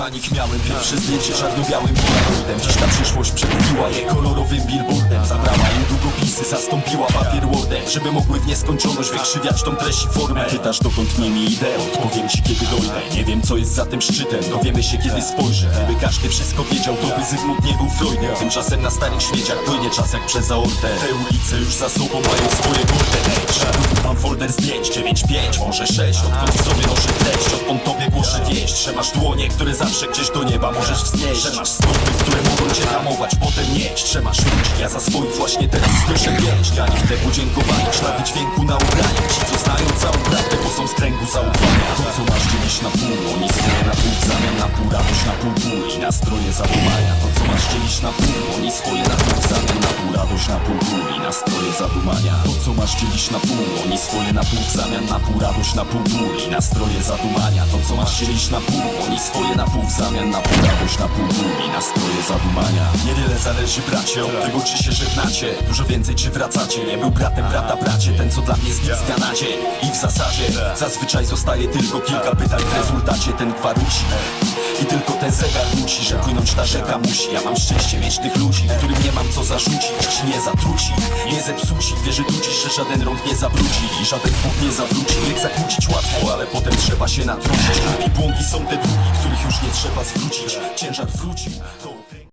manik miałem Pierwsze zdjęcie czarno-białym polaroidem Dziś ta przyszłość przekupiła je kolorowym billboardem długopisy, zastąpiła papier wordem Żeby mogły w nieskończoność wykrzywiać tą treść i formę. Pytasz dokąd nimi idę, odpowiem ci kiedy dojdę. Nie wiem co jest za tym szczytem, dowiemy się kiedy spojrzę. Gdyby każdy wszystko wiedział, to by Zygmunt nie był Freudem Tymczasem na starych śmieciach płynie czas jak przez aortę. Te ulice już za sobą mają swoje golden age Mam folder zdjęć. 9-5, może 6 Odkąd sobie noszę treść, odkąd tobie głoszę wieść. Że dłonie, które zawsze gdzieś do nieba możesz wznieść. Że masz stopy, które mogą cię hamować, Że masz ludzi, ja za swoich właśnie teraz słyszę pięść Dla nich te podziękowania, ślady dźwięku na ubraniach. Ci co znają całą prawdę, bo są z kręgu zaufania. To co masz dzielić na pół, oni swoje na pół zamian na pół Radość na pół ból i nastroje zadumania To co masz dzielić na pół, oni swoje nastroje zadumania. Co masz dzielić na pół, oni swoje na pół. W zamian na pół Radość na pół ból i nastroje zadumania. To co masz dzielić na pół, oni swoje na pół. W zamian na pół Radość na pół ból i nastroje zadumania. Niewiele zależy bracie od tego czy się żegnacie. Dużo więcej czy wracacie, nie był bratem brata bracie. Ten co dla mnie zgic z zasadzie. Zazwyczaj zostaje tylko kilka pytań w rezultacie ten gwaruci i tylko ten zegar musi, że płynąć ta rzeka musi. Ja mam szczęście mieć tych ludzi, którym nie mam co zarzucić Ci nie zatruci, nie zepsuci Wierzę tu dziś, że żaden rąk nie zabrudzi I żaden Bóg nie zawróci. Wiek zakłócić łatwo, ale potem trzeba się natrudzić I błąki są te długi, których już nie trzeba zwrócić Ciężar wrócił, to